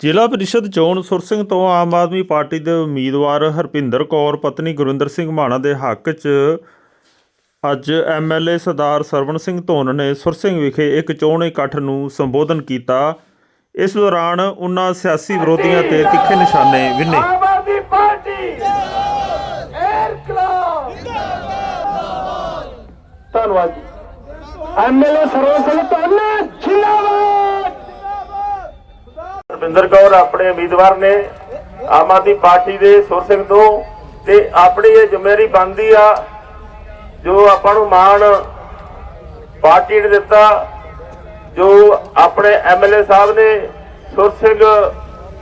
ਜ਼ਿਲ੍ਹਾ ਪ੍ਰੀਸ਼ਦ ਚੋਣ ਸੁਰਸਿੰਘ ਤੋਂ ਆਮ ਆਦਮੀ ਪਾਰਟੀ ਦੇ ਉਮੀਦਵਾਰ ਹਰਪਿੰਦਰ ਕੌਰ, ਪਤਨੀ ਗੁਰਿੰਦਰ ਸਿੰਘ ਮਾਣਾ ਦੇ ਹੱਕ 'ਚ ਅੱਜ ਐਮਐਲਏ ਸਰਦਾਰ ਸਰਵਣ ਸਿੰਘ ਧੋਨ ਨੇ ਸੁਰਸਿੰਘ ਵਿਖੇ ਇੱਕ ਚੋਣ ਇਕੱਠ ਨੂੰ ਸੰਬੋਧਨ ਕੀਤਾ। ਇਸ ਦੌਰਾਨ ਉਹਨਾਂ ਸਿਆਸੀ ਵਿਰੋਧੀਆਂ ਤੇ ਤਿੱਖੇ ਨਿਸ਼ਾਨੇ ਵਿੰਨੇ। ਧੰਨਵਾਦ ਐਮਐਲਏ ਸਰਵਨ ਸਿੰਘ ਧੰਨਾ ਰਵਿੰਦਰ ਕੌਰ ਆਪਣੇ ਉਮੀਦਵਾਰ ਨੇ ਆਮ ਆਦਮੀ ਪਾਰਟੀ ਦੇ ਸੁਰ ਸਿੰਘ ਤੋਂ ਤੇ ਆਪਣੀ ਇਹ ਜ਼ਿੰਮੇਵਾਰੀ ਬਣਦੀ ਆ, ਜੋ ਆਪਾਂ ਨੂੰ ਮਾਣ ਪਾਰਟੀ ਨੇ ਦਿੱਤਾ, ਜੋ ਆਪਣੇ ਐਮਐਲਏ ਸਾਹਿਬ ਨੇ ਸੁਰ ਸਿੰਘ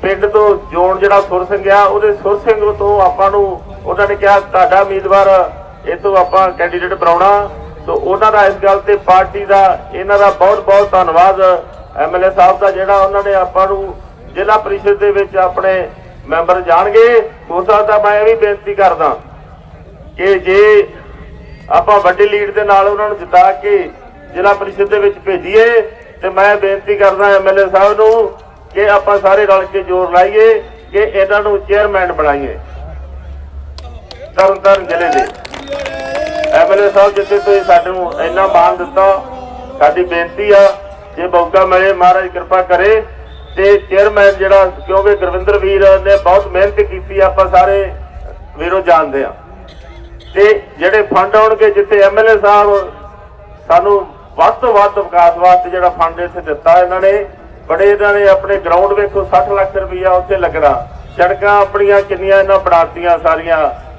ਪਿੰਡ ਤੋਂ ਜੋਨ ਜਿਹੜਾ ਸੁਰ ਸਿੰਘ ਆ, ਉਹਦੇ ਸੁਰ ਸਿੰਘ ਤੋਂ ਆਪਾਂ ਨੂੰ ਉਹਨਾਂ ਨੇ ਕਿਹਾ, ਤੁਹਾਡਾ ਉਮੀਦਵਾਰ ਇਹ ਤੋਂ ਆਪਾਂ ਕੈਂਡੀਡੇਟ ਬਣਾਉਣਾ। ਸੋ ਉਹਨਾਂ ਦਾ ਇਸ ਗੱਲ ਤੇ ਪਾਰਟੀ ਦਾ, ਇਹਨਾਂ ਦਾ ਬਹੁਤ ਬਹੁਤ ਧੰਨਵਾਦ ਐਮਐਲਏ ਸਾਹਿਬ ਦਾ, ਜਿਹੜਾ ਉਹਨਾਂ ਨੇ ਆਪਾਂ ਨੂੰ ਜ਼ਿਲ੍ਹਾ ਪ੍ਰੀਸ਼ਦ ਦੇ ਵਿੱਚ ਆਪਣੇ ਮੈਂਬਰ ਜਾਣਗੇ। ਹੋ ਸਕਦਾ ਮੈਂ ਇਹ ਵੀ ਬੇਨਤੀ ਕਰਦਾ ਕਿ ਜੇ ਆਪਾਂ ਵੱਡੀ ਲੀਡ ਦੇ ਨਾਲ ਉਹਨਾਂ ਨੂੰ ਜਿਤਾ ਕੇ ਜ਼ਿਲ੍ਹਾ ਪ੍ਰੀਸ਼ਦ ਦੇ ਵਿੱਚ ਭੇਜੀਏ, ਤੇ ਮੈਂ ਬੇਨਤੀ ਕਰਦਾ ਐਮਐਲਏ ਸਾਹਿਬ ਨੂੰ ਕਿ ਆਪਾਂ ਸਾਰੇ ਰਲ ਕੇ ਜ਼ੋਰ ਲਾਈਏ, ਕਿ ਇਹਨਾਂ ਨੂੰ ਚੇਅਰਮੈਨ ਬਣਾਈਏ। ਤਰਨਤਾਰਨ ਜ਼ਿਲ੍ਹੇ ਦੇ। ਐਮਐਲਏ ਸਾਹਿਬ, ਜਿੱਥੇ ਤੁਸੀਂ ਸਾਡੇ ਨੂੰ ਇੰਨਾ ਮਾਣ ਦਿੱਤਾ, ਸਾਡੀ ਬੇਨਤੀ ਆ, ਜੇ ਮੌਕਾ ਮਿਲੇ, ਮਹਾਰਾਜ ਕਿਰਪਾ ਕਰੇ। ਤੇ ਚੇਅਰਮੈਨ ਜਿਹੜਾ, ਕਿਉਂਕਿ ਗੁਰਵਿੰਦਰ ਵੀਰ ਨੇ ਬਹੁਤ ਮਿਹਨਤ ਕੀਤੀ, ਆਪਾਂ ਸਾਰੇ ਵੀਰੋ ਜਾਣਦੇ ਆ ਤੇ ਜਿਹੜੇ ਫੰਡ ਆਉਣਗੇ, ਜਿੱਥੇ ਐਮਐਲਏ ਸਾਹਿਬ ਸਾਨੂੰ ਵੱਧ ਤੋਂ ਵੱਧ ਵਿਕਾਸ ਵਾਸਤੇ ਜਿਹੜਾ ਫੰਡ ਇੱਥੇ ਦਿੱਤਾ ਇਹਨਾਂ ਨੇ, ਬੜੇ ਇਹਨਾਂ ਨੇ ਆਪਣੇ ਗਰਾਊਂਡ ਵੇਖੋ 60 ਲੱਖ ਰੁਪਈਆ ਉੱਥੇ ਲੱਗਣਾ। ਸੜਕਾਂ ਆਪਣੀਆਂ ਕਿੰਨੀਆਂ ਇਹਨਾਂ ਬਣਾਤੀਆਂ ਸਾਰੀਆਂ।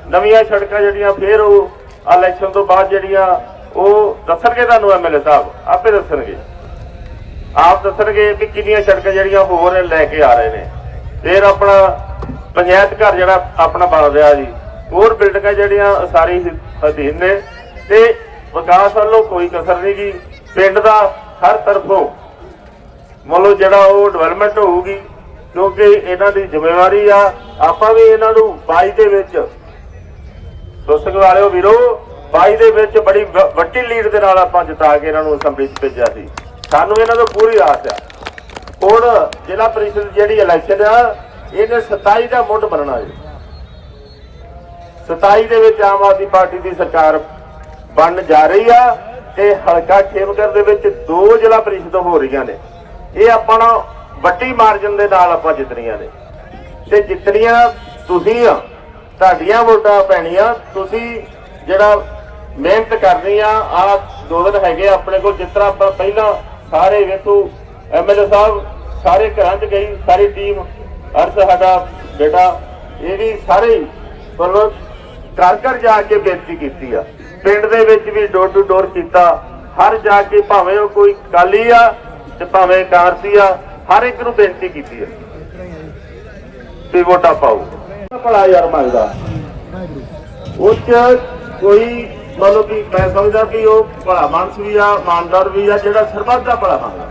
ਨਵੀਆਂ ਸੜਕਾਂ ਜਿਹੜੀਆਂ ਫੇਰ ਉਹ ਇਲੈਕਸ਼ਨ ਤੋਂ ਬਾਅਦ ਜਿਹੜੀਆਂ, ਉਹ ਦੱਸਣਗੇ ਤੁਹਾਨੂੰ ਐਮਐਲਏ ਸਾਹਿਬ, ਆਪੇ ਦੱਸਣਗੇ। ਆਪ ਦੱਸਣਗੇ ਵੀ ਕਿੰਨੀਆਂ ਸੜਕਾਂ ਜਿਹੜੀਆਂ ਹੋਰ ਲੈ ਕੇ ਆ ਰਹੇ ਨੇ। ਫਿਰ ਆਪਣਾ ਪੰਚਾਇਤ ਘਰ ਜਿਹੜਾ ਆਪਣਾ ਬਣ ਰਿਹਾ ਜੀ, ਹੋਰ ਬਿਲਡਿੰਗਾਂ ਜਿਹੜੀਆਂ ਸਾਰੀ ਅਧੀਨ ਨੇ ਤੇ ਵਿਕਾਸ ਵੱਲੋਂ ਕੋਈ ਕਸਰ ਨਹੀਂ ਗੀ। ਪਿੰਡ ਦਾ ਹਰ ਤਰਫੋਂ ਮਤਲਬ ਜਿਹੜਾ ਉਹ ਡਿਵੈਲਪਮੈਂਟ ਹੋਊਗੀ, ਕਿਉਂਕਿ ਇਹਨਾਂ ਦੀ ਜ਼ਿੰਮੇਵਾਰੀ ਆ, ਆਪਾਂ ਵੀ ਇਹਨਾਂ ਨੂੰ 22 ਦੇ ਵਿੱਚ ਦੋਸਤਕ ਵਾਲਿਓ ਵੀਰੋ 22 ਦੇ ਵਿੱਚ ਬੜੀ ਵੱਡੀ ਲੀਡ ਦੇ ਨਾਲ ਆਪਾਂ ਜਿਤਾ ਕੇ ਇਹਨਾਂ ਨੂੰ ਅਸੈਂਬਲੀ 'ਚ ਭੇਜਿਆ। ਸਾਨੂੰ ਇਹਨਾਂ ਤੋਂ ਪੂਰੀ ਆਸ ਆ। ਹੁਣ ਜ਼ਿਲ੍ਹਾ ਪ੍ਰੀਸ਼ਦ ਜਿਹੜੀ ਇਲੈਕਸ਼ਨ ਆ, ਇਹਨੇ 27 ਦਾ ਮੁੱਢ ਬਣਨਾ ਜੀ। 27 ਦੇ ਵਿੱਚ ਆਮ ਆਦਮੀ ਪਾਰਟੀ ਦੀ ਸਰਕਾਰ ਬਣਨ ਜਾ ਰਹੀ ਆ ਤੇ ਹਲਕਾ ਖੇਮਗਰ ਦੇ ਵਿੱਚ ਦੋ ਜ਼ਿਲ੍ਹਾ ਪ੍ਰੀਸ਼ਦ ਹੋ ਰਹੀਆਂ ਨੇ। ਇਹ ਆਪਣਾ ਵੱਡੀ ਮਾਰਜਨ ਦੇ ਨਾਲ ਆਪਾਂ ਜਿੱਤਣੀਆਂ ਨੇ। ਤੇ ਜਿੱਤਣੀਆਂ ਤੁਸੀਂ ਆ, ਤੁਹਾਡੀਆਂ ਵੋਟਾਂ ਪੈਣੀਆਂ, ਤੁਸੀਂ ਜਿਹੜਾ ਮਿਹਨਤ ਕਰਨੀ ਆ ਆ ਦੋ ਦਿਨ ਹੈਗੇ ਆਪਣੇ ਕੋਲ ਜਿਸ ਤਰ੍ਹਾਂ ਆਪਾਂ ਪਹਿਲਾਂ ਸਾਰੇ ਵੇਖੋ ਐਮਐਲਏ ਸਾਹਿਬ ਸਾਰੇ ਘਰਾਂ 'ਚ ਗਈ ਸਾਰੀ ਟੀਮ ਅਰਸ਼ ਸਾਡਾ ਬੇਟਾ ਇਹ ਵੀ ਸਾਰੇ ਮਤਲਬ ਘਰ ਘਰ ਜਾ ਕੇ ਬੇਨਤੀ ਕੀਤੀ ਆ। ਪਿੰਡ ਦੇ ਵਿੱਚ ਵੀ ਡੋਰ ਟੂ ਡੋਰ ਕੀਤਾ ਹਰ ਜਾ ਕੇ ਭਾਵੇਂ ਉਹ ਕੋਈ ਕਾਲੀ ਆ ਤੇ ਭਾਵੇਂ ਕਾਰਸੀ ਆ ਹਰ ਇੱਕ ਨੂੰ ਬੇਨਤੀ ਕੀਤੀ ਆ। ਵੀ ਵੋਟਾਂ ਪਾਓ। ਭਲਾ ਯਾਰ ਮੰਗਦਾ। ਉਹ 'ਚ ਕੋਈ ਮਤਲਬ ਕਿ ਮੈਂ ਸਮਝਦਾ ਵੀ ਉਹ ਭਲਾ ਮਨਸ ਵੀ ਆ, ਇਮਾਨਦਾਰ ਵੀ ਆ, ਜਿਹੜਾ ਸਰਬੱਤ ਦਾ ਭਲਾ ਮੰਗਦਾ।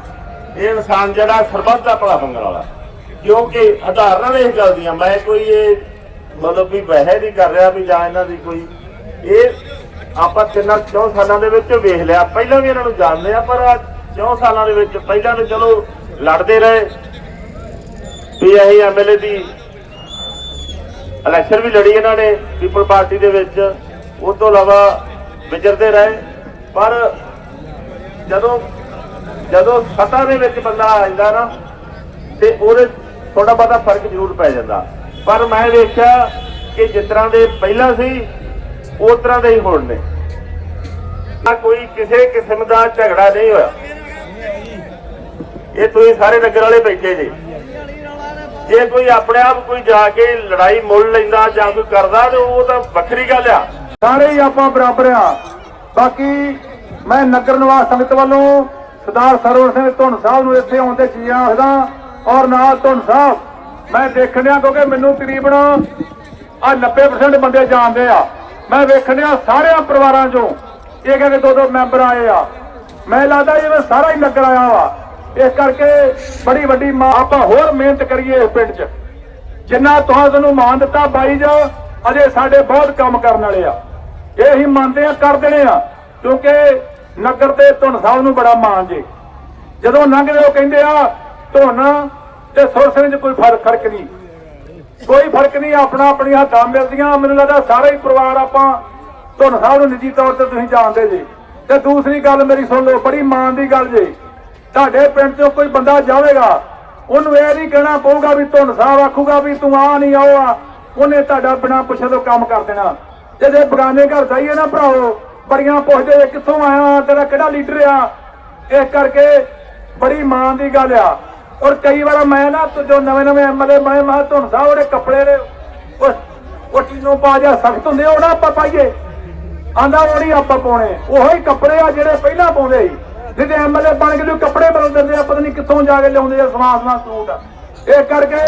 ਇਹ ਇਨਸਾਨ ਜਿਹੜਾ ਸਰਬੱਤ ਦਾ ਭਲਾ ਮੰਗਣ ਵਾਲਾ। ਕਿਉਂਕਿ ਉਦਾਹਰਨਾਂ ਇਸ ਗੱਲ ਮੈਂ ਕੋਈ ਇਹ ਮਤਲਬ ਵੀ ਵਹਿ ਨਹੀਂ ਕਰ ਰਿਹਾ ਵੀ ਜਾਂ ਇਹਨਾਂ ਦੀ ਕੋਈ ਇਹ ਆਪਾਂ ਤਿੰਨਾਂ ਚੌਂ ਸਾਲਾਂ ਦੇ ਵਿੱਚ ਵੇਖ ਲਿਆ। ਪਹਿਲਾਂ ਵੀ ਇਹਨਾਂ ਨੂੰ ਜਾਣਦੇ ਆ, ਪਰ ਆਹ ਚੌਂ ਸਾਲਾਂ ਦੇ ਵਿੱਚ ਪਹਿਲਾਂ ਤਾਂ ਚਲੋ ਲੜਦੇ ਰਹੇ। ਵੀ ਇਹ ਐਮਐਲਏ ਦੀ ਇਲੈਕਸ਼ਨ ਵੀ ਲੜੀ ਇਹਨਾਂ ਨੇ ਪੀਪਲ ਪਾਰਟੀ ਦੇ ਵਿੱਚ। ਉਸ ਤੋਂ ਇਲਾਵਾ ਵਿਚਰਦੇ ਰਹੇ, ਪਰ ਜਦੋਂ ਜਦੋਂ ਸੱਤਾ ਦੇ ਵਿੱਚ ਬੰਦਾ ਆ ਜਾਂਦਾ ਨਾ, ਤੇ ਉਹਦੇ ਥੋੜਾ ਬਹੁਤਾ ਫ਼ਰਕ ਜ਼ਰੂਰ ਪੈ ਜਾਂਦਾ। ਪਰ ਮੈਂ ਵੇਖਿਆ ਕਿ ਜਿਸ ਤਰ੍ਹਾਂ ਦੇ ਪਹਿਲਾਂ ਸੀ, ਉਸ ਤਰ੍ਹਾਂ ਦੇ ਹੀ ਹੁਣ ਨੇ ਕੋਈ ਕਿਸੇ ਕਿਸਮ ਦਾ ਝਗੜਾ ਨਹੀਂ ਹੋਇਆ। ਇਹ ਤੁਸੀਂ ਸਾਰੇ ਨਗਰ ਵਾਲੇ ਬੈਠੇ ਜੀ। ਜੇ ਕੋਈ ਆਪਣੇ ਆਪ ਕੋਈ ਜਾ ਕੇ ਲੜਾਈ ਮੁੱਲ ਲੈਂਦਾ ਜਾਂ ਕੋਈ ਕਰਦਾ, ਤੇ ਉਹ ਤਾਂ ਵੱਖਰੀ ਗੱਲ ਆ। ਸਾਰੇ ਹੀ ਆਪਾਂ ਬਰਾਬਰ ਆ। ਬਾਕੀ ਮੈਂ ਨਗਰ ਨਿਵਾਸ ਸੰਗਤ ਵੱਲੋਂ ਸਰਦਾਰ ਸਰਵਰ ਸਿੰਘ ਧੁੰਨ ਸਾਹਿਬ ਨੂੰ ਇੱਥੇ ਆਉਣ ਤੇ ਜੀ ਆਖਦਾ ਔਰ ਨਾਲ ਧੁੰਨ ਸਾਹਿਬ, ਮੈਂ ਦੇਖਣਿਆ ਕਿਉਂਕਿ ਮੈਨੂੰ ਤਕਰੀਬਨ ਆ 90% ਬੰਦੇ ਜਾਣਦੇ ਆ। ਮੈਂ ਵੇਖਣਿਆ ਸਾਰਿਆਂ ਪਰਿਵਾਰਾਂ ਚੋਂ, ਇੱਕ ਇੱਕ ਦੋ ਦੋ ਮੈਂਬਰ ਆਏ ਆ। ਮੈਂ ਲੱਗਦਾ ਜਿਵੇਂ ਸਾਰਾ ਹੀ ਨਗਰ ਆਇਆ ਵਾ। ਇਸ ਕਰਕੇ ਬੜੀ ਵੱਡੀ ਮਾ- ਆਪਾਂ ਹੋਰ ਮਿਹਨਤ ਕਰੀਏ ਇਸ ਪਿੰਡ 'ਚ। ਜਿੰਨਾ ਤੁਹਾਨੂੰ ਮਾਨ ਦਿੱਤਾ ਬਾਈ ਜੀ, ਅਜੇ ਸਾਡੇ ਬਹੁਤ ਕੰਮ ਕਰਨ ਵਾਲੇ ਆ। ਇਹ ਹੀ ਮੰਨਦੇ ਆ ਕਰ ਦੇਣੇ ਆ। ਕਿਉਂਕਿ ਨਗਰ ਦੇ ਧੁਨ ਸਾਹਿਬ ਨੂੰ ਬੜਾ ਮਾਣ ਜੇ। ਜਦੋਂ ਲੰਘਦੇ ਉਹ ਕਹਿੰਦੇ ਆ ਧੁਨ ਤੇ ਸੁਰ 'ਚ ਕੋਈ ਫ਼ਰਕ ਫ਼ਰਕ ਨਹੀਂ। ਕੋਈ ਫ਼ਰਕ ਨਹੀਂ, ਆਪਣਾ ਆਪਣੀਆਂ ਹੱਥਾਂ ਮਿਲਦੀਆਂ। ਮੈਨੂੰ ਲੱਗਦਾ ਸਾਰਾ ਹੀ ਪਰਿਵਾਰ ਆਪਾਂ ਧੁਨ ਸਾਹਿਬ ਨੂੰ ਨਿੱਜੀ ਤੌਰ ਤੇ ਤੁਸੀਂ ਜਾਣਦੇ ਜੀ। ਤੇ ਦੂਸਰੀ ਗੱਲ ਮੇਰੀ ਸੁਣ ਲਓ, ਬੜੀ ਮਾਣ ਦੀ ਗੱਲ ਜੀ। ਤੁਹਾਡੇ ਪਿੰਡ 'ਚੋਂ ਕੋਈ ਬੰਦਾ ਜਾਵੇਗਾ, ਉਹਨੂੰ ਇਹ ਨਹੀਂ ਕਹਿਣਾ ਪਊਗਾ ਵੀ ਧੁਨ ਸਾਹਿਬ ਆਖੂਗਾ ਵੀ ਤੂੰ ਆ ਨਹੀਂ ਆਓ ਆ। ਉਹਨੇ ਤੁਹਾਡਾ ਬਿਨਾਂ ਪੁੱਛੇ ਤੋਂ ਕੰਮ ਕਰ ਦੇਣਾ। ਤੇ ਬਗਾਨੇ ਘਰ ਜਾਈਏ ਨਾ ਭਰਾਓ, ਬੜੀਆਂ ਪੁੱਛਦੇ ਕਿੱਥੋਂ ਆਇਆ, ਤੇਰਾ ਕਿਹੜਾ ਲੀਡਰ ਆ? ਇਸ ਕਰਕੇ ਬੜੀ ਮਾਣ ਦੀ ਗੱਲ ਆ। ਔਰ ਕਈ ਵਾਰ ਮੈਂ ਨਾ ਜੋ ਨਵੇਂ ਨਵੇਂ ਐਮਐਲਏ ਮੈਂ ਮਾ ਧੁਨ ਉਹਦੇ ਕੱਪੜੇ ਦੇ, ਉਹ ਉਹ ਪਾ ਜਾ, ਸਖਤ ਹੁੰਦੇ ਉਹ ਨਾ ਆਪਾਂ ਪਾਈਏ। ਆਂਦਾ ਉਹ ਨਹੀਂ ਆਪਾਂ ਪਾਉਣੇ। ਉਹੋ ਹੀ ਕੱਪੜੇ ਆ ਜਿਹੜੇ ਪਹਿਲਾਂ ਪਾਉਂਦੇ ਸੀ। ਜਿਹਦੇ ਐਮਐਲਏ ਬਣ ਕੇ ਜੋ ਕੱਪੜੇ ਬਦਲ ਦਿੰਦੇ ਆ, ਪਤਾ ਨਹੀਂ ਕਿੱਥੋਂ ਜਾ ਕੇ ਲਿਆਉਂਦੇ ਆ, ਸਮਾਨ ਸਮਾਨ ਸੂਟ। ਇਹ ਕਰਕੇ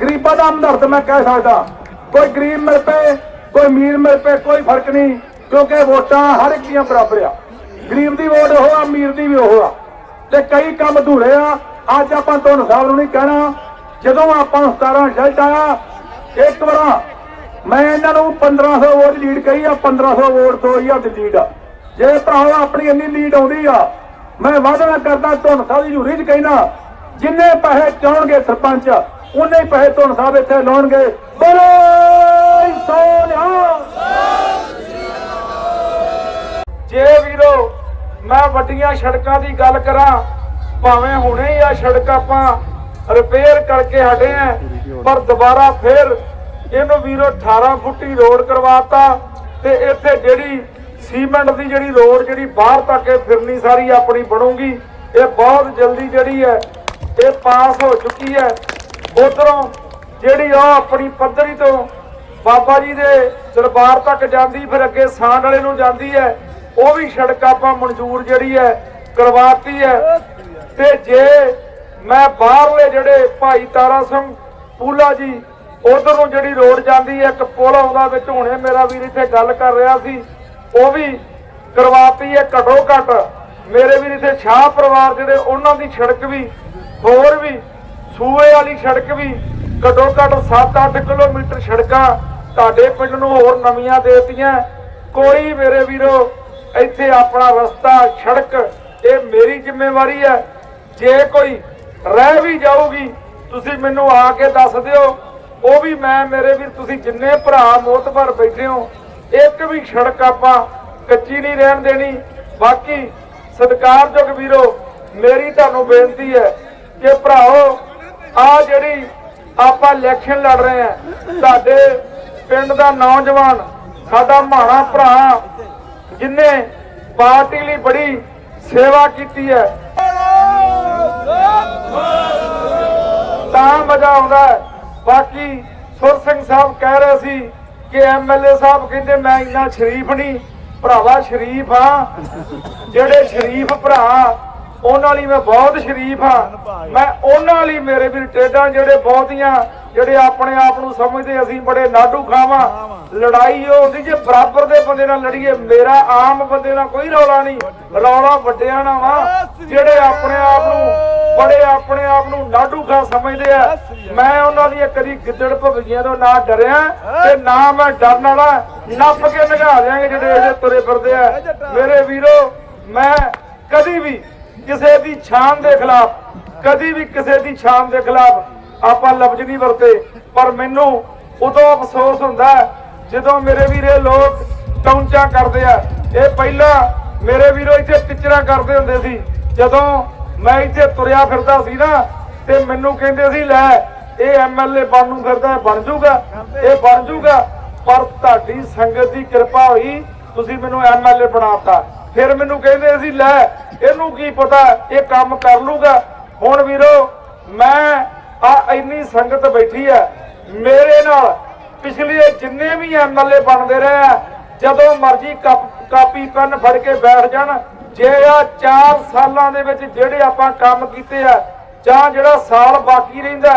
ਗਰੀਬਾਂ ਦਾ ਹਮਦਰਦ ਮੈਂ ਕਹਿ ਸਕਦਾ। ਕੋਈ ਗਰੀਬ ਮਿਲ ਪਏ ਕੋਈ ਅਮੀਰ ਮਿਲ ਪਏ ਕੋਈ ਫ਼ਰਕ ਨਹੀਂ, ਕਿਉਂਕਿ ਵੋਟਾਂ ਹਰ ਇੱਕ ਦੀਆਂ ਬਰਾਬਰ ਆ। ਗਰੀਬ ਦੀ ਵੋਟ ਉਹ ਆ, ਅਮੀਰ ਦੀ ਵੀ ਉਹ ਆ। ਤੇ ਕਈ ਕੰਮ ਅਧੂਰੇ ਆ, ਅੱਜ ਆਪਾਂ ਤੁਹਾਨੂੰ ਸਾਹਿਬ ਨੂੰ ਨਹੀਂ ਕਹਿਣਾ, ਜਦੋਂ ਆਪਾਂ ਨੂੰ 17 ਰਿਜ਼ਲਟ ਆਇਆ, ਇੱਕ ਵਾਰ ਮੈਂ ਇਹਨਾਂ ਨੂੰ 1500 ਵੋਟ ਲੀਡ ਕਹੀ ਆ 1500 ਵੋਟ ਤੋਂ ਹੀ ਆ ਲੀਡ ਆ। ਜੇ ਭਰਾਵਾ ਆਪਣੀ ਇੰਨੀ ਲੀਡ ਆਉਂਦੀ ਆ, ਮੈਂ ਵਾਅਦਾ ਕਰਦਾ ਤੁਹਾਨੂੰ ਸਾਹਿਬ ਦੀ ਹਜ਼ੂਰੀ 'ਚ ਕਹਿਣਾ, ਜਿੰਨੇ ਪੈਸੇ ਚਾਹਣਗੇ ਸਰਪੰਚ ਉਹਨੇ ਹੀ ਪੈਸੇ ਤੁਹਾਨੂੰ ਸਾਹਿਬ ਇੱਥੇ ਲਾਉਣਗੇ। ਬੋਲੇ! ਜੇ ਵੀਰੋ, ਮੈਂ ਵੱਡੀਆਂ ਸੜਕਾਂ ਦੀ ਗੱਲ ਕਰਾਂ, ਭਾਵੇਂ ਹੁਣੇ ਹੀ ਆ ਸੜਕ ਆਪਾਂ ਰਿਪੇਅਰ ਕਰਕੇ ਹਟੇ ਆ, ਪਰ ਦੁਬਾਰਾ ਫੇਰ ਇਹਨੂੰ ਵੀਰੋ 18 ਫੁੱਟੀ ਰੋਡ ਕਰਵਾਤਾ ਤੇ ਇੱਥੇ ਜਿਹੜੀ ਸੀਮੈਂਟ ਦੀ ਜਿਹੜੀ ਰੋਡ ਜਿਹੜੀ ਬਾਹਰ ਤੱਕ ਇਹ ਫਿਰਨੀ ਸਾਰੀ ਆਪਣੀ ਬਣੂਗੀ, ਇਹ ਬਹੁਤ ਜਲਦੀ ਜਿਹੜੀ ਹੈ, ਇਹ ਪਾਸ ਹੋ ਚੁੱਕੀ ਹੈ। ਉਧਰੋਂ ਜਿਹੜੀ ਉਹ ਆਪਣੀ ਪੱਧਰੀ ਤੋਂ ਬਾਬਾ ਜੀ ਦੇ ਦਰਬਾਰ ਤੱਕ ਜਾਂਦੀ, ਫਿਰ ਅੱਗੇ ਸਾਂਡ ਵਾਲੇ ਨੂੰ ਜਾਂਦੀ ਹੈ। ਉਹ ਵੀ ਸੜਕ ਆਪਾਂ ਮਨਜ਼ੂਰ ਜਿਹੜੀ ਹੈ ਕਰਵਾਤੀ ਹੈ। ਤੇ ਜੇ ਮੈਂ ਬਾਹਰਲੇ ਜਿਹੜੇ ਭਾਈ ਤਾਰਾ ਸਿੰਘ ਪੂਲਾ ਜੀ ਉਧਰ ਨੂੰ ਜਿਹੜੀ ਰੋਡ ਜਾਂਦੀ ਹੈ, ਇੱਕ ਪੁਲ ਆਉਂਦਾ ਵਿੱਚ, ਹੁਣੇ ਮੇਰਾ ਵੀਰ ਇੱਥੇ ਗੱਲ ਕਰ ਰਿਹਾ ਸੀ, ਉਹ ਵੀ ਕਰਵਾਤੀ ਹੈ ਘਟੋ ਘਟ। ਮੇਰੇ ਵੀਰ ਇੱਥੇ ਸ਼ਾਹ ਪਰਿਵਾਰ ਜਿਹੜੇ, ਉਹਨਾਂ ਦੀ ਸੜਕ ਵੀ, ਹੋਰ ਵੀ, ਸੂਏ ਵਾਲੀ ਸੜਕ ਵੀ ਘਟੋ ਘਟ 7-8 ਕਿਲੋਮੀਟਰ ਸੜਕਾਂ ਤੁਹਾਡੇ ਪਿੰਡ ਨੂੰ ਹੋਰ ਨਵੀਆਂ ਦੇਤੀਆਂ। ਕੋਈ ਮੇਰੇ ਵੀਰੋ ਇੱਥੇ ਆਪਣਾ ਰਸਤਾ ਸੜਕ ਇਹ ਮੇਰੀ ਜ਼ਿੰਮੇਵਾਰੀ ਹੈ। ਜੇ ਕੋਈ ਰਹਿ ਵੀ ਜਾਊਗੀ, ਤੁਸੀਂ ਮੈਨੂੰ ਆ ਕੇ ਦੱਸ ਦਿਓ। ਉਹ ਵੀ ਮੈਂ, ਮੇਰੇ ਵੀ ਤੁਸੀਂ ਜਿੰਨੇ ਭਰਾ ਮੋਤਬਰ ਬੈਠੇ ਹੋ, ਇੱਕ ਵੀ ਸੜਕ ਆਪਾਂ ਕੱਚੀ ਨਹੀਂ ਰਹਿਣ ਦੇਣੀ। ਬਾਕੀ ਸਤਿਕਾਰਯੋਗ ਵੀਰੋ, ਮੇਰੀ ਤੁਹਾਨੂੰ ਬੇਨਤੀ ਹੈ ਕਿ ਭਰਾਓ, ਆ ਜਿਹੜੀ ਆਪਾਂ ਇਲੈਕਸ਼ਨ ਲੜ ਰਹੇ ਆ ਸਾਡੇ ਪਿੰਡ ਦਾ ਨੌਜਵਾਨ, ਸਾਡਾ ਮਾਣਾ ਭਰਾ ਜਿਨੇ ਪਾਰਟੀ ਲਈ ਬੜੀ ਸੇਵਾ ਕੀਤੀ ਹੈ ਤਾਂ ਮਜ਼ਾ ਆਉਂਦਾ ਹੈ। ਬਾਕੀ ਸੁਰ ਸਿੰਘ ਸਾਹਿਬ ਕਹਿ ਰਹੇ ਸੀ ਕਿ ਐਮਐਲਏ ਸਾਹਿਬ ਕਹਿੰਦੇ, ਮੈਂ ਇੰਨਾ ਸ਼ਰੀਫ ਨਹੀਂ, ਭਰਾਵਾ ਸ਼ਰੀਫ ਆ ਜਿਹੜੇ ਸ਼ਰੀਫ ਭਰਾ ਉਹਨਾਂ ਲਈ ਮੈਂ ਬਹੁਤ ਸ਼ਰੀਫ ਹਾਂ। ਮੈਂ ਉਹਨਾਂ ਲਈ ਮੇਰੇ ਵੀ ਟੇਡਾਂ ਜਿਹੜੇ ਬਹੁਤੀਆਂ, ਜਿਹੜੇ ਆਪਣੇ ਆਪ ਨੂੰ ਸਮਝਦੇ ਅਸੀਂ ਬੜੇ ਨਾਡੂ ਖਾਵਾਂ। ਲੜਾਈ ਉਹ ਹੁੰਦੀ ਜੇ ਬਰਾਬਰ ਦੇ ਬੰਦੇ ਨਾਲ ਲੜੀਏ, ਮੇਰਾ ਆਮ ਬੰਦੇ ਨਾਲ ਕੋਈ ਰੌਲਾ ਨਹੀਂ। ਰੌਲਾ ਵੱਡਿਆਂ ਨਾਲ ਵਾ ਜਿਹੜੇ ਆਪਣੇ ਆਪ ਨੂੰ, ਬੜੇ ਆਪਣੇ ਆਪ ਨੂੰ ਨਾਡੂ ਖਾ ਸਮਝਦੇ ਆ। ਮੈਂ ਉਹਨਾਂ ਦੀਆਂ ਕਦੀ ਗਿੱਦੜ ਭਵੀਆਂ ਤੋਂ ਨਾ ਡਰਿਆ ਤੇ ਨਾ ਮੈਂ ਡਰਨ ਵਾਲਾ। ਨੱਪ ਕੇ ਨਗਾ ਦਿਆਂਗੇ ਜਿਹੜੇ ਇਹਦੇ ਤੁਰੇ ਫਿਰਦੇ ਆ। ਮੇਰੇ ਵੀਰੋ, ਮੈਂ ਕਦੀ ਵੀ ਕਿਸੇ ਦੀ ਸ਼ਾਨ ਦੇ ਖਿਲਾਫ, ਕਦੀ ਵੀ ਕਿਸੇ ਦੀ ਸ਼ਾਨ ਦੇ ਖਿਲਾਫ ਆਪਾਂ ਲਫ਼ਜ਼ ਨਹੀਂ ਵਰਤੇ। ਪਰ ਮੈਨੂੰ ਉਦੋਂ ਅਫਸੋਸ ਹੁੰਦਾ ਜਦੋਂ ਮੇਰੇ ਵੀਰੇ ਲੋਕ ਟੌਂਚਾ ਕਰਦੇ ਆ। ਇਹ ਪਹਿਲਾਂ ਮੇਰੇ ਵੀਰੋ ਇੱਥੇ ਪਿਕਚਰਾਂ ਕਰਦੇ ਹੁੰਦੇ ਸੀ। ਜਦੋਂ ਮੈਂ ਇੱਥੇ ਤੁਰਿਆ ਫਿਰਦਾ ਸੀ ਨਾ, ਤੇ ਮੈਨੂੰ ਕਹਿੰਦੇ ਸੀ, ਲੈ, ਇਹ ਐਮਐਲਏ ਬਣ ਨੂੰ ਫਿਰਦਾ ਬਣ ਜਾਊਗਾ, ਇਹ ਬਣ ਜਾਊਗਾ। ਪਰ ਤੁਹਾਡੀ ਸੰਗਤ ਦੀ ਕਿਰਪਾ ਹੋਈ, ਤੁਸੀਂ ਮੈਨੂੰ ਐਮਐਲਏ ਬਣਾਤਾ ਫਿਰ ਮੈਨੂੰ ਕਹਿੰਦੇ ਸੀ, ਲੈ, ਇਹਨੂੰ ਕੀ ਪਤਾ, ਇਹ ਕੰਮ ਕਰ ਲੂਗਾ। ਹੁਣ ਵੀਰੋ, ਮੈਂ ਆ ਇੰਨੀ ਸੰਗਤ ਬੈਠੀ ਹੈ ਮੇਰੇ ਨਾਲ ਪਿਛਲੇ ਜਿੰਨੇ ਵੀ ਐਮਐਲਏ ਬਣਦੇ ਰਹੇ ਆ, ਜਦੋਂ ਮਰਜ਼ੀ ਕਾਪੀ ਪੈਨ ਫੜ ਕੇ ਬੈਠ ਜਾਣ, ਜੇ ਆ 4 ਸਾਲਾਂ ਦੇ ਵਿੱਚ ਜਿਹੜੇ ਆਪਾਂ ਕੰਮ ਕੀਤੇ ਆ, ਜਾਂ ਜਿਹੜਾ ਸਾਲ ਬਾਕੀ ਰਹਿੰਦਾ,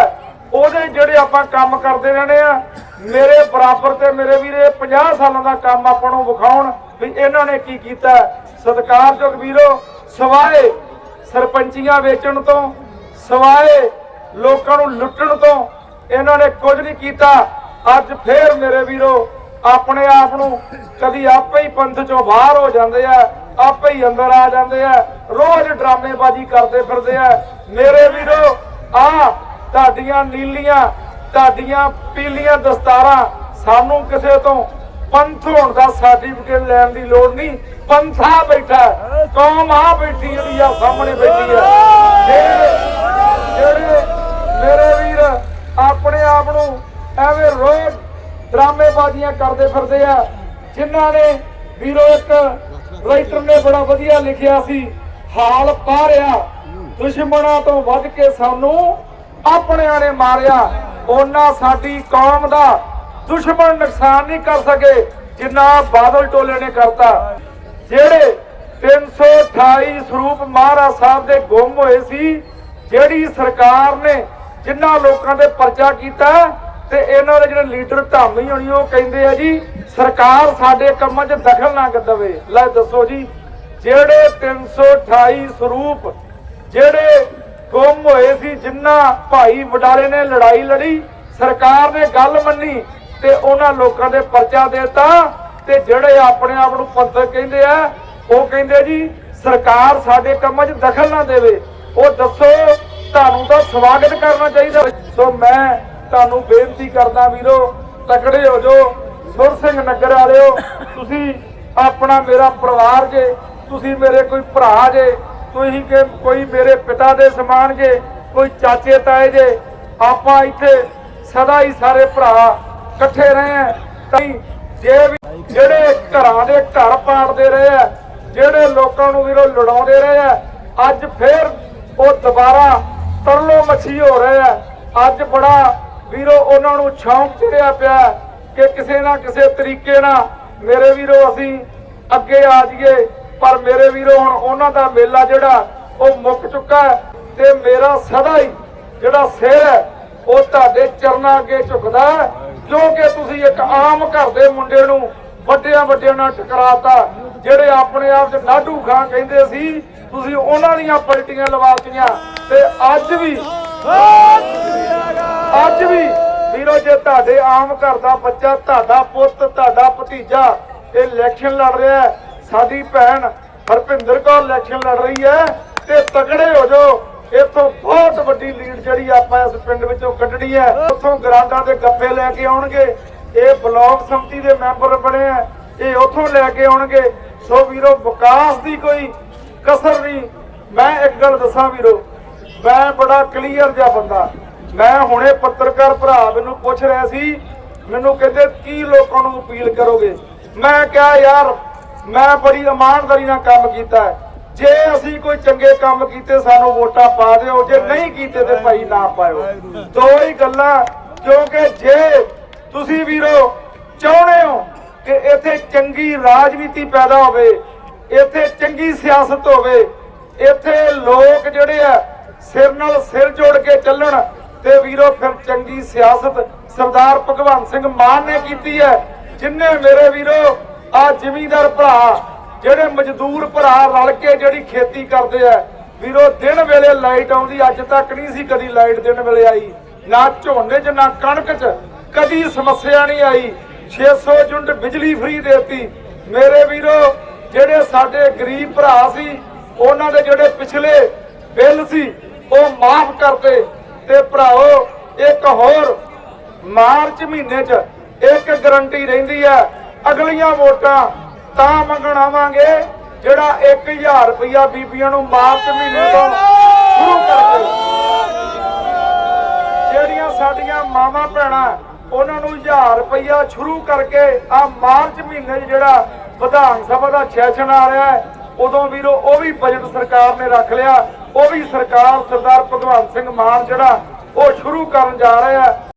ਉਹਦੇ ਜਿਹੜੇ ਆਪਾਂ ਕੰਮ ਕਰਦੇ ਰਹਿਣੇ ਆ, ਮੇਰੇ ਬਰਾਬਰ ਤੇ ਮੇਰੇ ਵੀਰੇ 50 ਸਾਲਾਂ ਦਾ ਕੰਮ ਆਪਾਂ ਨੂੰ ਵਿਖਾਉਣ ਵੀ ਇਹਨਾਂ ਨੇ ਕੀ ਕੀਤਾ ਸਤਿਕਾਰਯੋਗ ਵੀਰੋ, ਸਵਾਏ ਸਰਪੰਚੀਆਂ ਵੇਚਣ ਤੋਂ, ਸਵਾਏ ਲੋਕਾਂ ਨੂੰ ਲੁੱਟਣ ਤੋਂ, ਇਹਨਾਂ ਨੇ ਕੁਝ ਨਹੀਂ ਕੀਤਾ। ਅੱਜ ਫੇਰ ਮੇਰੇ ਵੀਰੋ, ਆਪਣੇ ਆਪ ਨੂੰ ਕਦੀ ਆਪੇ ਹੀ ਪੰਥ ਚੋਂ ਬਾਹਰ ਹੋ ਜਾਂਦੇ ਆ, ਆਪੇ ਹੀ ਅੰਦਰ ਆ ਜਾਂਦੇ ਆ, ਰੋਜ਼ ਡਰਾਮੇਬਾਜ਼ੀ ਕਰਦੇ ਫਿਰਦੇ ਆ। ਮੇਰੇ ਵੀਰੋ, ਆ ਤੁਹਾਡੀਆਂ ਨੀਲੀਆਂ, ਤੁਹਾਡੀਆਂ ਪੀਲੀਆਂ ਦਸਤਾਰਾਂ ਸਾਨੂੰ ਕਿਸੇ ਤੋਂ ਪੰਥ ਹੋਣ ਦਾ ਸਰਟੀਫਿਕੇਟ ਲੈਣ ਦੀ ਲੋੜ ਨਹੀਂ। ਪੰਥਾ ਬੈਠਾ ਕੌਮ ਆ ਬੈਠੀ ਜਿਹੜੀ ਆ ਸਾਹਮਣੇ ਬੈਠੀ ਹੈ। ਜਿਹੜੇ ਮੇਰੇ ਵੀਰ ਆਪਣੇ ਆਪ ਨੂੰ ਐਵੇਂ ਰੋਜ਼ ਡਰਾਮੇਬਾਜ਼ੀਆਂ ਕਰਦੇ ਫਿਰਦੇ ਆ, ਜਿਨ੍ਹਾਂ ਨੇ ਵੀਰੋ ਇੱਕ ਰਾਈਟਰ ਨੇ ਬੜਾ ਵਧੀਆ ਲਿਖਿਆ ਸੀ, ਹਾਲ ਪਾਰਿਆ, ਦੁਸ਼ਮਣਾਂ ਤੋਂ ਵੱਧ ਕੇ ਸਾਨੂੰ ਆਪਣਿਆਂ ਨੇ ਮਾਰਿਆ। ਉਹਨਾਂ ਸਾਡੀ ਕੌਮ ਦਾ ਦੁਸ਼ਮਣ ਨੁਕਸਾਨ ਨਹੀਂ ਕਰ ਸਕੇ, ਜਿੰਨਾ ਬਾਦਲ ਟੋਲੇ ਨੇ ਕਰਤਾ। ਜਿਹੜੇ 328 ਸਰੂਪ ਮਹਾਰਾਜ ਸਾਹਿਬ ਦੇ ਗੁੰਮ ਹੋਏ ਸੀ, ਜਿਹੜੀ ਸਰਕਾਰ ਨੇ ਜਿਨ੍ਹਾਂ ਲੋਕਾਂ ਦੇ ਪਰਚਾ ਕੀਤਾ, ਤੇ ਇਹਨਾਂ ਦੇ ਜਿਹੜੇ ਲੀਡਰ ਧਾਮੀ ਹੋਣੀ, ਉਹ ਕਹਿੰਦੇ ਆ ਜੀ, ਸਰਕਾਰ ਸਾਡੇ ਕੰਮਾਂ 'ਚ ਦਖਲ ਨਾ ਦੇਵੇ। ਲੈ ਦੱਸੋ ਜੀ, ਜਿਹੜੇ 328 ਸਰੂਪ, ਜਿਹੜੇ ਗੁੰਮ ਹੋਏ ਸੀ, ਜਿੰਨਾ ਭਾਈ ਵਡਾਲੇ ਨੇ ਲੜਾਈ ਲੜੀ, ਸਰਕਾਰ ਨੇ ਗੱਲ ਮੰਨੀ ਤੇ ਉਹਨਾਂ ਲੋਕਾਂ ਦੇ ਪਰਚਾ ਦੇਤਾ ਤੇ ਜਿਹੜੇ ਆਪਣੇ ਆਪ ਨੂੰ ਪੰਥਕ ਕਹਿੰਦੇ ਆ, ਉਹ ਕਹਿੰਦੇ ਜੀ, ਸਰਕਾਰ ਸਾਡੇ ਕੰਮਾਂ 'ਚ ਦਖਲ ਨਾ ਦੇਵੇ। ਉਹ ਦੱਸੋ, ਤੁਹਾਨੂੰ ਤਾਂ ਸਵਾਗਤ ਕਰਨਾ ਚਾਹੀਦਾ। ਸੋ ਮੈਂ ਤੁਹਾਨੂੰ ਬੇਨਤੀ ਕਰਦਾ ਵੀਰੋ, ਤਕੜੇ ਹੋ ਜੋ ਸੁਰ ਸਿੰਘ ਨਗਰ ਵਾਲਿਓ, ਤੁਸੀਂ ਆਪਣਾ ਮੇਰਾ ਪਰਿਵਾਰ ਜੇ, ਤੁਸੀਂ ਮੇਰੇ ਕੋਈ ਭਰਾ ਜੇ, ਤੁਸੀਂ ਕਿ ਕੋਈ ਮੇਰੇ ਪਿਤਾ ਦੇ ਸਮਾਨ ਜੇ, ਕੋਈ ਚਾਚੇ ਤਾਏ ਜੇ, ਆਪਾਂ ਇੱਥੇ ਸਦਾ ਹੀ ਸਾਰੇ ਭਰਾ ਇਕੱਠੇ ਰਹੇ ਆ। ਜੇ ਵੀ ਜਿਹੜੇ ਘਰਾਂ ਦੇ ਘਰ ਪਾੜਦੇ ਰਹੇ ਆ, ਜਿਹੜੇ ਲੋਕਾਂ ਨੂੰ ਵੀਰੋ ਲੜਾਉਂਦੇ ਰਹੇ ਆ, ਅੱਜ ਫੇਰ ਉਹ ਦੁਬਾਰਾ ਤਰਲੋ ਮੱਛੀ ਹੋ ਰਹੇ ਆ। ਅੱਜ ਬੜਾ ਵੀਰੋ ਉਹਨਾਂ ਨੂੰ ਛਾਂਪ ਚੜਿਆ ਪਿਆ ਕਿ ਕਿਸੇ ਨਾ ਕਿਸੇ ਤਰੀਕੇ ਨਾਲ ਮੇਰੇ ਵੀਰੋ ਅਸੀਂ ਅੱਗੇ ਆ ਜਾਈਏ। ਪਰ ਮੇਰੇ ਵੀਰੋ ਹੁਣ ਉਹਨਾਂ ਦਾ ਮੇਲਾ ਜਿਹੜਾ, ਉਹ ਮੁੱਕ ਚੁੱਕਾ ਤੇ ਮੇਰਾ ਸਦਾ ਹੀ ਜਿਹੜਾ ਸਿਰ ਹੈ, ਉਹ ਤੁਹਾਡੇ ਚਰਨਾਂ ਅੱਗੇ ਝੁਕਦਾ ਕਿਉਂਕਿ ਤੁਸੀਂ ਇੱਕ ਆਮ ਘਰ ਦੇ ਮੁੰਡੇ ਨੂੰ ਵੱਡਿਆਂ ਵੱਡਿਆਂ ਨਾਲ ਟਕਰਾਤਾ, ਜਿਹੜੇ ਆਪਣੇ ਆਪ 'ਚ ਨਾਢੂ ਖਾਂ ਕਹਿੰਦੇ ਸੀ, ਤੁਸੀਂ ਉਹਨਾਂ ਦੀਆਂ ਪਲਟੀਆਂ ਲਵਾਤੀਆਂ ਤੇ ਅੱਜ ਵੀ ਅੱਜ ਵੀ ਵੀਰੋ, ਜੇ ਤੁਹਾਡੇ ਆਮ ਘਰ ਦਾ ਬੱਚਾ, ਤੁਹਾਡਾ ਪੁੱਤ, ਤੁਹਾਡਾ ਭਤੀਜਾ ਇਹ ਇਲੈਕਸ਼ਨ ਲੜ ਰਿਹਾ ਹੈ, ਸਾਡੀ ਭੈਣ ਹਰਪਿੰਦਰ ਕੌਰ ਇਲੈਕਸ਼ਨ ਲੜ ਰਹੀ ਹੈ, ਤੇ ਤਕੜੇ ਹੋ ਜਾਓ। ਇੱਥੋਂ ਬਹੁਤ ਵੱਡੀ ਲੀਡ ਜਿਹੜੀ ਆਪਾਂ ਇਸ ਪਿੰਡ ਵਿੱਚੋਂ ਕੱਢਣੀ ਹੈ। ਉੱਥੋਂ ਗਰਾਂਡਾਂ ਦੇ ਗੱਫੇ ਲੈ ਕੇ ਆਉਣਗੇ। ਇਹ ਬਲਾਕ ਸੰਮਤੀ ਦੇ ਮੈਂਬਰ ਬਣੇ ਆ। ਇਹ ਉੱਥੋਂ ਲੈ ਕੇ ਆਉਣਗੇ। ਸੋ ਵੀਰੋ, ਵਿਕਾਸ ਦੀ ਕੋਈ ਕਸਰ ਨਹੀਂ। ਮੈਂ ਇੱਕ ਗੱਲ ਦੱਸਾਂ ਵੀਰੋ, ਮੈਂ ਬੜਾ ਕਲੀਅਰ ਜਿਹਾ ਬੰਦਾ। ਮੈਂ ਹੁਣੇ ਪੱਤਰਕਾਰ ਭਰਾ ਮੈਨੂੰ ਪੁੱਛ ਰਿਹਾ ਸੀ, ਮੈਨੂੰ ਕਹਿੰਦੇ, ਕੀ ਲੋਕਾਂ ਨੂੰ ਅਪੀਲ ਕਰੋਗੇ? ਮੈਂ ਕਿਹਾ, ਯਾਰ, ਮੈਂ ਬੜੀ ਇਮਾਨਦਾਰੀ ਨਾਲ ਕੰਮ ਕੀਤਾ ਜੇ ਅਸੀਂ ਕੋਈ ਚੰਗੇ ਕੰਮ ਕੀਤੇ, ਸਾਨੂੰ ਵੋਟਾਂ ਪਾ ਦਿਓ। ਜੇ ਨਹੀਂ ਕੀਤੇ ਤੇ ਭਾਈ ਨਾ ਪਾਇਓ। ਦੋ ਹੀ ਗੱਲਾਂ, ਕਿਉਂਕਿ ਜੇ ਤੁਸੀਂ ਵੀਰੋ ਚਾਹੁੰਦੇ ਹੋ ਕਿ ਇੱਥੇ ਚੰਗੀ ਰਾਜਨੀਤੀ ਪੈਦਾ ਹੋਵੇ, ਇੱਥੇ ਚੰਗੀ ਸਿਆਸਤ ਹੋਵੇ, ਇੱਥੇ ਲੋਕ ਜਿਹੜੇ ਆ, ਸਿਰ ਨਾਲ ਸਿਰ ਜੋੜ ਕੇ ਚੱਲਣ, ਤੇ ਵੀਰੋ ਫਿਰ ਚੰਗੀ ਸਿਆਸਤ ਸਰਦਾਰ ਭਗਵੰਤ ਸਿੰਘ ਮਾਨ ਨੇ ਕੀਤੀ ਹੈ। ਜਿਨਨੇ ਮੇਰੇ ਵੀਰੋ ਆ ਜ਼ਿਮੀਂਦਾਰ ਭਰਾ ਜਿਹੜੇ ਮਜ਼ਦੂਰ ਭਰਾ ਰਲ ਕੇ ਜਿਹੜੀ ਖੇਤੀ ਕਰਦੇ ਆ, ਵੀਰੋ, ਦਿਨ ਵੇਲੇ ਲਾਈਟ ਆਉਂਦੀ, ਅੱਜ ਤੱਕ ਨਹੀਂ ਸੀ ਕਦੀ ਲਾਈਟ ਦਿਨ ਵੇਲੇ ਆਈ। ਨਾ ਝੋਨੇ 'ਚ, ਨਾ ਕਣਕ 'ਚ, ਕਦੀ ਸਮੱਸਿਆ ਨਹੀਂ ਆਈ। 600 ਯੂਨਿਟ ਬਿਜਲੀ ਫ੍ਰੀ ਦੇਤੀ। ਮੇਰੇ ਵੀਰੋ, ਜਿਹੜੇ ਸਾਡੇ ਗਰੀਬ ਭਰਾ ਸੀ, ਉਹਨਾਂ ਦੇ ਜਿਹੜੇ ਪਿਛਲੇ ਬਿੱਲ ਸੀ, ਉਹ ਮਾਫ ਕਰਤੇ। ਤੇ ਭਰਾਓ, ਇੱਕ ਹੋਰ, ਮਾਰਚ ਮਹੀਨੇ 'ਚ ਇੱਕ ਗਰੰਟੀ ਰਹਿੰਦੀ ਹੈ ਅਗਲੀਆਂ ਵੋਟਾਂ ਤਾਂ ਮੰਗਣ ਆਵਾਂਗੇ, ਜਿਹੜਾ 1000 ਰੁਪਇਆ ਬੀਬੀਆਂ ਨੂੰ ਮਾਰਚ ਮਹੀਨੇ ਤੋਂ ਸ਼ੁਰੂ ਕਰਦੇ ਜਿਹੜੀਆਂ ਸਾਡੀਆਂ ਮਾਵਾਂ ਭੈਣਾਂ, ਉਹਨਾਂ ਨੂੰ 1000 ਰੁਪਇਆ ਸ਼ੁਰੂ ਕਰਕੇ ਆ ਮਾਰਚ ਮਹੀਨੇ 'ਚ ਜਿਹੜਾ ਵਿਧਾਨ ਸਭਾ ਦਾ ਸੈਸ਼ਨ ਆ ਰਿਹਾ ਹੈ, ਉਦੋਂ ਵੀਰੋ ਉਹ ਵੀ ਬਜਟ ਸਰਕਾਰ ਨੇ ਰੱਖ ਲਿਆ, ਉਹ ਵੀ ਸਰਕਾਰ ਸਰਦਾਰ ਭਗਵੰਤ ਸਿੰਘ ਮਾਨ ਜਿਹੜਾ ਉਹ ਸ਼ੁਰੂ ਕਰਨ ਜਾ ਰਿਹਾ ਹੈ।